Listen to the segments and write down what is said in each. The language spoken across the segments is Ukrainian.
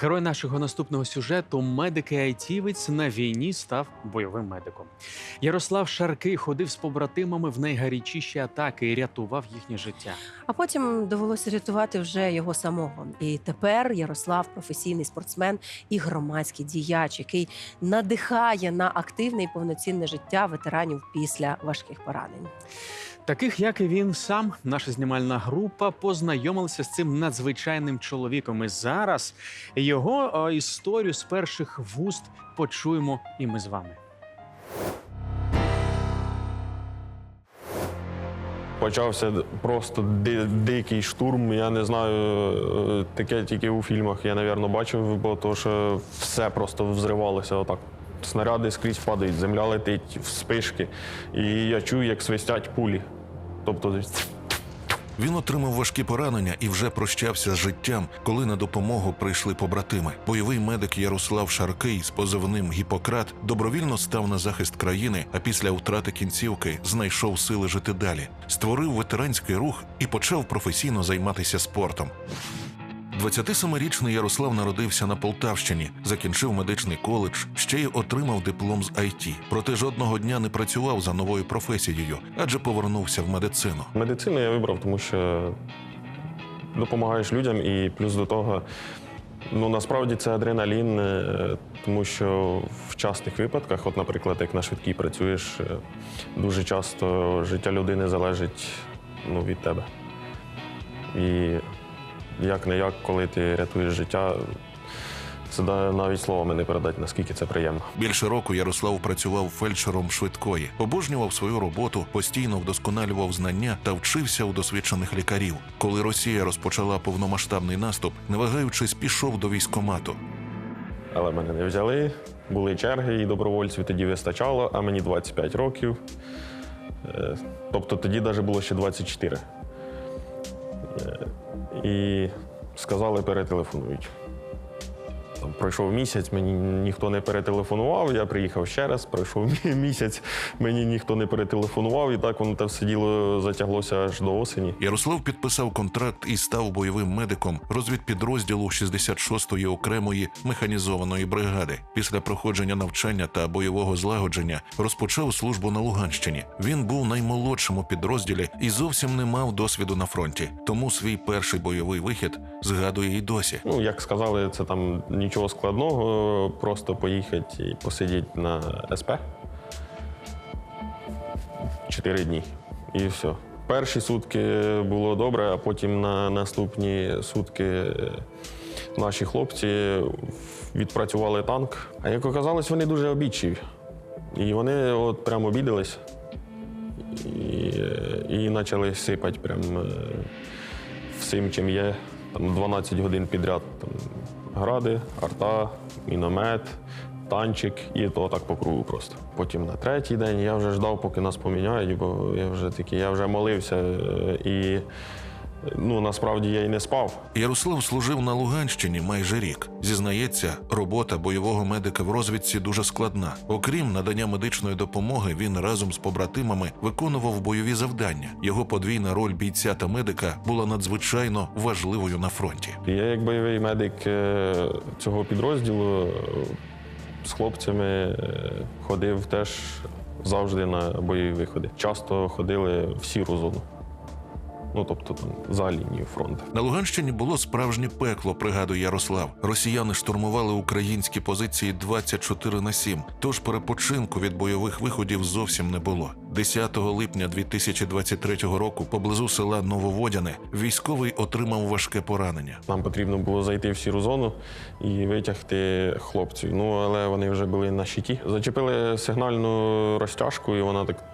Герой нашого наступного сюжету медик і айтівець на війні став бойовим медиком. Ярослав Шаркий ходив з побратимами в найгарячіші атаки і рятував їхнє життя. А потім довелося рятувати вже його самого. І тепер Ярослав професійний спортсмен і громадський діяч, який надихає на активне і повноцінне життя ветеранів після важких поранень. Таких, як і він сам, наша знімальна група познайомилася з цим надзвичайним чоловіком. І зараз його е, історію з перших вуст почуємо і ми з вами. Почався просто ди- дикий штурм. Я не знаю, е, таке тільки у фільмах я, напевно, бачив, бо то, що все просто взривалося отак. Снаряди скрізь падають, земля летить, вспишки. І я чую, як свистять пулі. Тобто Він отримав важкі поранення і вже прощався з життям, коли на допомогу прийшли побратими. Бойовий медик Ярослав Шаркий з позивним Гіппократ добровільно став на захист країни, а після втрати кінцівки знайшов сили жити далі, створив ветеранський рух і почав професійно займатися спортом. 27-річний Ярослав народився на Полтавщині, закінчив медичний коледж, ще й отримав диплом з IT. Проте жодного дня не працював за новою професією, адже повернувся в медицину. медицину я вибрав, тому що допомагаєш людям, і плюс до того, ну насправді це адреналін, е, тому що в частних випадках, от, наприклад, як на швидкій працюєш, е, дуже часто життя людини залежить ну, від тебе. І як не як, коли ти рятуєш життя, це навіть словами не передати, наскільки це приємно. Більше року Ярослав працював фельдшером швидкої, обожнював свою роботу, постійно вдосконалював знання та вчився у досвідчених лікарів. Коли Росія розпочала повномасштабний наступ, не вагаючись, пішов до військкомату. Але мене не взяли, були черги, і добровольців тоді вистачало, а мені 25 років. Е, Тобто тоді навіть було ще 24. І сказали, перетелефонують. Там пройшов місяць, мені ніхто не перетелефонував. Я приїхав ще раз, пройшов місяць, мені ніхто не перетелефонував, і так воно те все діло затяглося аж до осені. Ярослав підписав контракт і став бойовим медиком розвідпідрозділу 66-ї окремої механізованої бригади. Після проходження навчання та бойового злагодження розпочав службу на Луганщині. Він був наймолодшим у підрозділі і зовсім не мав досвіду на фронті. Тому свій перший бойовий вихід згадує й досі. Ну, як сказали, це там нічого складного, просто поїхати і посидіти на СП. Чотири дні. І все. Перші сутки було добре, а потім на наступні сутки наші хлопці відпрацювали танк. А як оказалось, вони дуже обідчиві. І вони от прям обідались і, і почали сипати прям е, всім, чим є. Там 12 годин підряд там, гради, арта, міномет, танчик, і то так по кругу просто. Потім на третій день я вже ждав, поки нас поміняють, бо я вже такий, я вже молився е, і ну, насправді я і не спав. Ярослав служив на Луганщині майже рік. Зізнається, робота бойового медика в розвідці дуже складна. Окрім надання медичної допомоги, він разом з побратимами виконував бойові завдання. Його подвійна роль бійця та медика була надзвичайно важливою на фронті. Я як бойовий медик е, цього підрозділу е, з хлопцями е, ходив теж завжди на бойові виходи. Часто ходили в сіру зону. Ну, тобто там за лінією фронту. На Луганщині було справжнє пекло, пригадує Ярослав. Росіяни штурмували українські позиції 24 на 7, тож перепочинку від бойових виходів зовсім не було. 10 липня 2023 року поблизу села Нововодяне військовий отримав важке поранення. Нам потрібно було зайти в сіру зону і витягти хлопців. Ну, але вони вже були на щиті. Зачепили сигнальну розтяжку, і вона так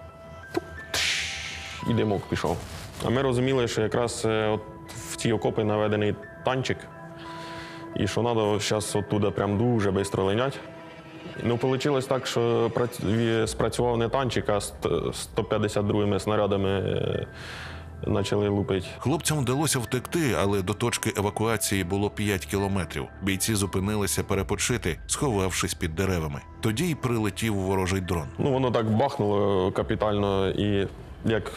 і димок пішов. А ми розуміли, що якраз е, от в ці окопи наведений танчик, і що треба зараз оттуда прям дуже швидко линять. Ну, вийшло так, що спрацював не танчик, а ст- 152 снарядами е, почали лупити. Хлопцям вдалося втекти, але до точки евакуації було 5 кілометрів. Бійці зупинилися перепочити, сховавшись під деревами. Тоді й прилетів ворожий дрон. Ну, воно так бахнуло капітально, і як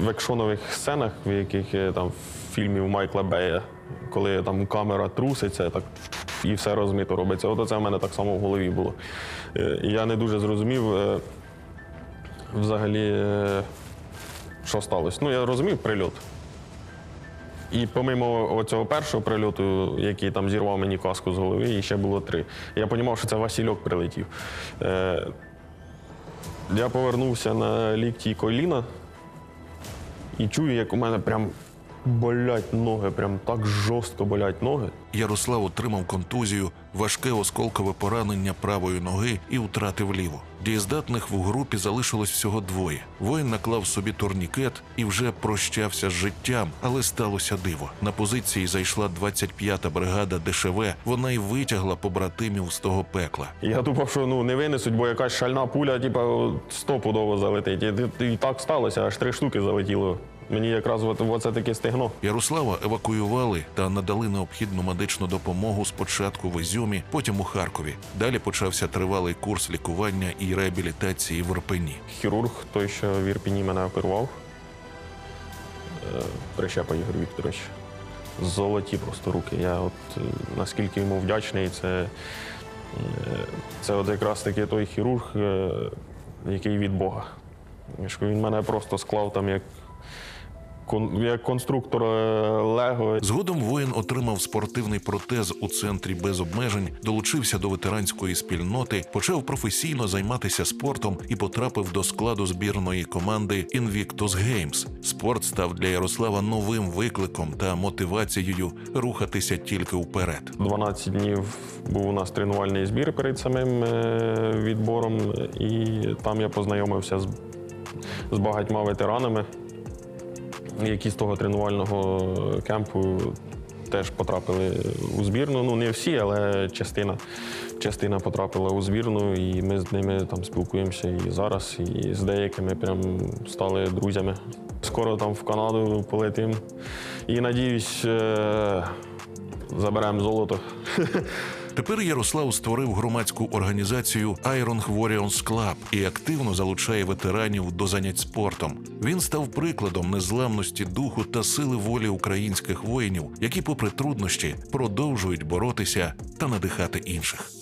в екшонових сценах, в яких там фільмів Майкла Бея, коли там камера труситься, так і все розмито робиться. От це в мене так само в голові було. Е, я не дуже зрозумів е, взагалі, е, що сталося. Ну, я розумів прильот. І помимо цього першого прильоту, який там зірвав мені каску з голови, і ще було три. Я розумів, що це Васильок прилетів. Я повернувся на лікті коліна і чую, як у мене прям болять ноги, прям так жорстко болять ноги. Ярослав отримав контузію, важке осколкове поранення правої ноги і втратив ліву. Дієздатних в групі залишилось всього двоє. Воїн наклав собі турнікет і вже прощався з життям, але сталося диво. На позиції зайшла 25-та бригада ДШВ. Вона й витягла побратимів з того пекла. Я думав, що ну не винесуть, бо якась шальна пуля, типа, стопудово залетить. І, і так сталося, аж три штуки залетіло. Мені якраз оце таке стегно. Ярослава евакуювали та надали необхідну медичну допомогу спочатку в Ізюмі, потім у Харкові. Далі почався тривалий курс лікування і реабілітації в Ірпені. Хірург, той, що в Ірпіні мене оперував. е, Прищепа Ігор Вікторович. Золоті просто руки. Я от е, наскільки йому вдячний, це, е, це от якраз таки той хірург, який від Бога. Він мене просто склав там як, як конструктор е, Лего. Згодом воїн отримав спортивний протез у центрі без обмежень, долучився до ветеранської спільноти, почав професійно займатися спортом і потрапив до складу збірної команди Invictus Games. Спорт став для Ярослава новим викликом та мотивацією рухатися тільки вперед. 12 днів був у нас тренувальний збір перед самим е, відбором, і там я познайомився з, з багатьма ветеранами, які з того тренувального кемпу теж потрапили у збірну. Ну, не всі, але частина, частина потрапила у збірну, і ми з ними там спілкуємося і зараз, і з деякими прям стали друзями. Скоро там в Канаду полетим. І надіюсь, е, заберемо золото. Тепер Ярослав створив громадську організацію Iron Warriors Club і активно залучає ветеранів до занять спортом. Він став прикладом незламності духу та сили волі українських воїнів, які, попри труднощі, продовжують боротися та надихати інших.